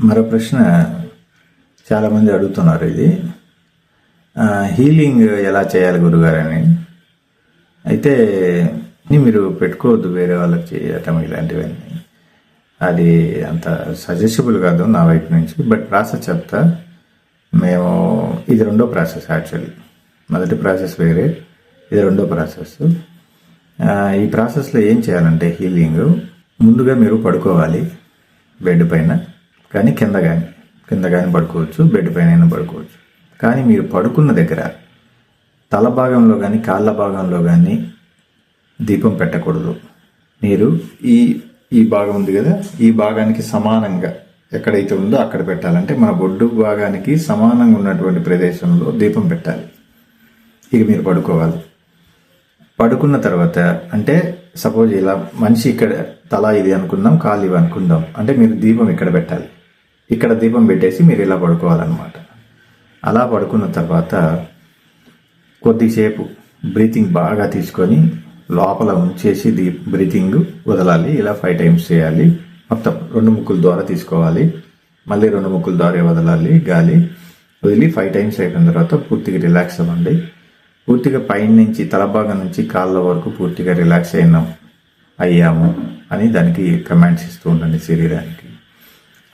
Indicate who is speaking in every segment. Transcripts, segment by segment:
Speaker 1: మరో ప్రశ్న చాలామంది అడుగుతున్నారు ఇది. హీలింగ్ ఎలా చేయాలి గురుగారని. అయితే మీరు పెట్టుకోవద్దు వేరే వాళ్ళకి చేయటం ఇలాంటివన్నీ. అది అంత సజెస్టబుల్ కాదు నా వైపు నుంచి బట్ ప్రాసెస్ చెప్తా. మేము ఇది రెండో ప్రాసెస్ యాక్చువల్లీ. మొదటి ప్రాసెస్ వేరే ఇది రెండో ప్రాసెస్. ఈ ప్రాసెస్లో ఏం చేయాలంటే హీలింగ్ ముందుగా మీరు పడుకోవాలి బెడ్ పైన. కానీ కింద కానీ కింద కానీ పడుకోవచ్చు బెడ్ పైన పడుకోవచ్చు. కానీ మీరు పడుకున్న దగ్గర తల భాగంలో కానీ కాళ్ళ భాగంలో కానీ దీపం పెట్టకూడదు. మీరు ఈ ఈ భాగం ఉంది కదా ఈ భాగానికి సమానంగా ఎక్కడైతే ఉందో అక్కడ పెట్టాలంటే మన బొడ్డు భాగానికి సమానంగా ఉన్నటువంటి ప్రదేశంలో దీపం పెట్టాలి. ఇక మీరు పడుకోవాలి. పడుకున్న తర్వాత అంటే సపోజ్ ఇలా మనిషి ఇక్కడ తల ఇది అనుకుందాం కాలు ఇవి అనుకుందాం. అంటే మీరు దీపం ఇక్కడ పెట్టాలి. ఇక్కడ దీపం పెట్టేసి మీరు ఇలా పడుకోవాలన్నమాట. అలా పడుకున్న తర్వాత కొద్దిసేపు బ్రీతింగ్ బాగా తీసుకొని లోపల ఉంచేసి దీ బ్రీతింగ్ వదలాలి ఇలా ఫైవ్ టైమ్స్ చేయాలి. మొత్తం రెండు ముక్కుల ద్వారా తీసుకోవాలి. మళ్ళీ రెండు ముక్కుల ద్వారా వదలాలి గాలి వదిలి ఫైవ్ టైమ్స్ అయిపోయిన తర్వాత పూర్తిగా రిలాక్స్ అవ్వండి. పూర్తిగా పైన నుంచి తలభాగం నుంచి కాళ్ళ వరకు పూర్తిగా రిలాక్స్ అయినాం అయ్యాము అని దానికి కమాండ్స్ ఇస్తూ ఉండండి శరీరానికి.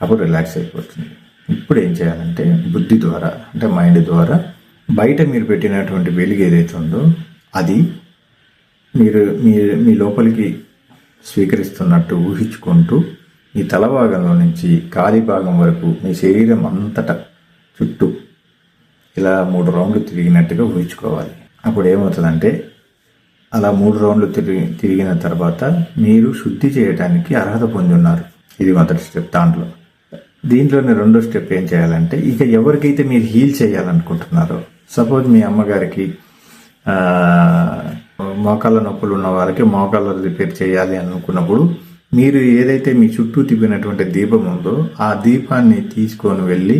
Speaker 1: అప్పుడు రిలాక్స్ అయిపోతుంది. ఇప్పుడు ఏం చేయాలంటే బుద్ధి ద్వారా అంటే మైండ్ ద్వారా బయట మీరు పెట్టినటువంటి వెలుగు ఏదైతే ఉందో అది మీరు మీ మీ లోపలికి స్వీకరిస్తున్నట్టు ఊహించుకుంటూ మీ తల భాగంలో నుంచి కాలి భాగం వరకు మీ శరీరం అంతటా చుట్టూ ఇలా మూడు రౌండ్లు తిరిగినట్టుగా ఊహించుకోవాలి. అప్పుడు ఏమవుతుందంటే అలా మూడు రౌండ్లు తిరిగి తిరిగిన తర్వాత మీరు శుద్ధి చేయడానికి అర్హత పొంది ఉన్నారు. ఇది మొదటి స్టెప్ దాంట్లో. దీంట్లోనే రెండో స్టెప్ ఏం చేయాలంటే ఇక ఎవరికైతే మీరు హీల్ చేయాలనుకుంటున్నారో సపోజ్ మీ అమ్మగారికి మోకాళ్ళ నొప్పులు ఉన్న వాళ్ళకి మోకాళ్ళ రిపేర్ చేయాలి అనుకున్నప్పుడు మీరు ఏదైతే మీ చుట్టూ తిప్పినటువంటి దీపం ఉందో ఆ దీపాన్ని తీసుకొని వెళ్ళి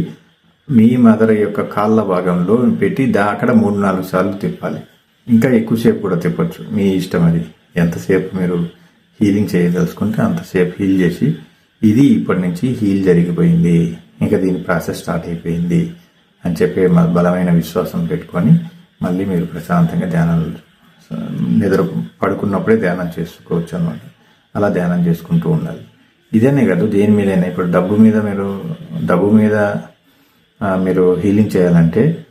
Speaker 1: మీ మదర్ యొక్క కాళ్ళ భాగంలో పెట్టి దా అక్కడ మూడు నాలుగు సార్లు తిప్పాలి. ఇంకా ఎక్కువసేపు కూడా తిప్పచ్చు. మీ ఇష్టం అది. ఎంతసేపు మీరు హీలింగ్ చేయదలుచుకుంటే అంతసేపు హీల్ చేసి ఇది ఇప్పటి నుంచి హీల్ జరిగిపోయింది. ఇంకా దీని ప్రాసెస్ స్టార్ట్ అయిపోయింది అని చెప్పి మ- బలమైన విశ్వాసం పెట్టుకొని మళ్ళీ మీరు ప్రశాంతంగా ధ్యానం నిద్ర పడుకున్నప్పుడే ధ్యానం చేసుకోవచ్చు అన్నమాట. అలా ధ్యానం చేసుకుంటూ ఉండాలి. ఇదేనే కాదు దేని మీదైనా ఇప్పుడు డబ్బు మీద మీరు డబ్బు మీద మీరు హీలింగ్ చేయాలంటే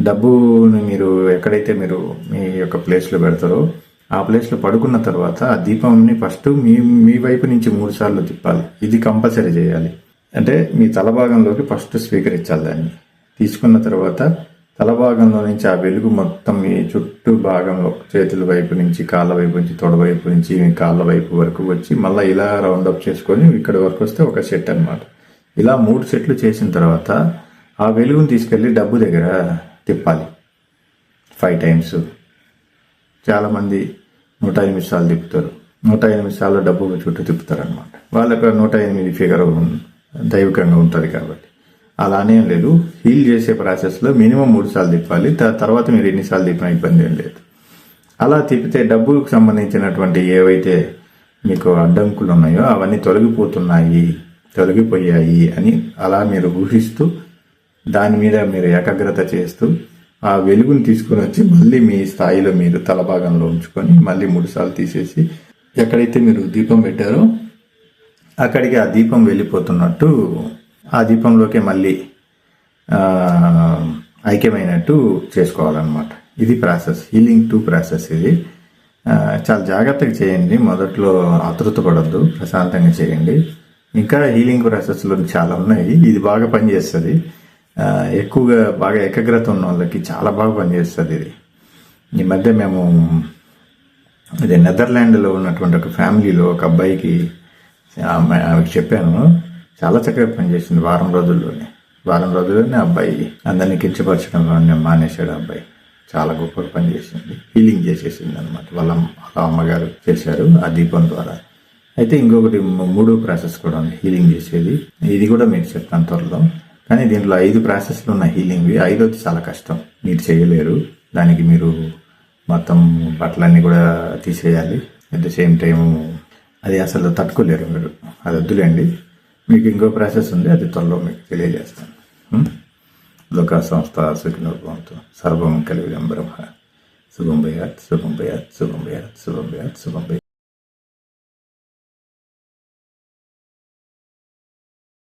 Speaker 1: డబ్బుని మీరు ఎక్కడైతే మీరు మీ యొక్క ప్లేస్లో పెడతారో ఆ ప్లేస్లో పడుకున్న తర్వాత ఆ దీపంని ఫస్ట్ మీ మీ వైపు నుంచి మూడు సార్లు తిప్పాలి. ఇది కంపల్సరీ చేయాలి. అంటే మీ తల భాగంలోకి ఫస్ట్ స్వీకరించాలి దాన్ని. తీసుకున్న తర్వాత తల భాగంలో నుంచి ఆ వెలుగు మొత్తం మీ చుట్టూ భాగంలో చేతుల వైపు నుంచి కాళ్ళ వైపు నుంచి తొడ వైపు నుంచి మీ కాళ్ళ వైపు వరకు వచ్చి మళ్ళీ ఇలా రౌండ్ అప్ చేసుకొని ఇక్కడ వరకు వస్తే ఒక సెట్ అనమాట ఇలా మూడు సెట్లు చేసిన తర్వాత ఆ వెలుగుని తీసుకెళ్ళి డబ్బు దగ్గర తిప్పాలి. ఫైవ్ టైమ్స్ చాలామంది నూట ఎనిమిది సార్లు తిప్పుతారు. నూట ఎనిమిది సార్లు డబ్బు చుట్టూ తిప్పుతారు అనమాట వాళ్ళకి నూట ఎనిమిది ఫిగర్ దైవికంగా ఉంటుంది కాబట్టి. అలానే లేదు. హీల్ చేసే ప్రాసెస్లో మినిమం మూడు సార్లు తిప్పాలి. తర్వాత మీరు ఎన్నిసార్లు తిప్పినా ఇబ్బంది ఏం లేదు. అలా తిప్పితే డబ్బుకు సంబంధించినటువంటి ఏవైతే మీకు అడ్డంకులు ఉన్నాయో అవన్నీ తొలగిపోతున్నాయి తొలగిపోయాయి అని అలా మీరు ఊహిస్తూ దాని మీద మీరు ఏకాగ్రత చేస్తూ ఆ వెలుగుని తీసుకుని వచ్చి మళ్ళీ మీ స్థాయిలో మీరు తల భాగంలో ఉంచుకొని మళ్ళీ మూడు సార్లు తీసేసి ఎక్కడైతే మీరు దీపం పెట్టారో అక్కడికి ఆ దీపం వెళ్ళిపోతున్నట్టు ఆ దీపంలోకి మళ్ళీ ఐక్యమైనట్టు చేసుకోవాలన్నమాట. ఇది ప్రాసెస్. హీలింగ్ టు ప్రాసెస్ ఇది. చాలా జాగ్రత్తగా చేయండి. మొదట్లో ఆతృత పడద్దు ప్రశాంతంగా చేయండి. ఇంకా హీలింగ్ ప్రాసెస్లో చాలా ఉన్నాయి. ఇది బాగా పనిచేస్తుంది. ఎక్కువగా బాగా ఏకాగ్రత ఉన్న వాళ్ళకి చాలా బాగా పనిచేస్తుంది ఇది. ఈ మధ్య మేము అదే నెదర్లాండ్లో ఉన్నటువంటి ఒక ఫ్యామిలీలో ఒక అబ్బాయికి ఆమె ఆమెకు చెప్పాను చాలా చక్కగా పనిచేసింది వారం రోజుల్లోనే. వారం రోజుల్లోనే ఆ అబ్బాయి అందరినీ కించపరచడం కానీ మానేశాడు అబ్బాయి. చాలా గొప్పగా పనిచేసింది. హీలింగ్ చేసేసింది అనమాట వాళ్ళ వాళ్ళ అమ్మగారు చేశారు ఆ దీపం ద్వారా. అయితే ఇంకొకటి మూడో ప్రాసెస్ కూడా ఉంది హీలింగ్ చేసేది. ఇది కూడా మీకు చెప్తాను త్వరలో. కానీ దీంట్లో ఐదు ప్రాసెస్లు ఉన్న హీలింగ్ ఐదోది చాలా కష్టం. మీరు చేయలేరు. దానికి మీరు మొత్తం బట్టలన్నీ కూడా తీసేయాలి. అట్ ద సేమ్ టైం అది అసలు తట్టుకోలేరు మీరు. అది వద్దులేండి. మీకు ఇంకో ప్రాసెస్ ఉంది. అది త్వరలో మీకు తెలియజేస్తాను. ఉం? సంస్థ సుఖినోభవంతో. సర్వం కలిగి బ్రహ్మ. శుభం భయాత్ శుభం భయాత్ శుభం భయాత్ శుభం భయాత్ శుభం భయాత్.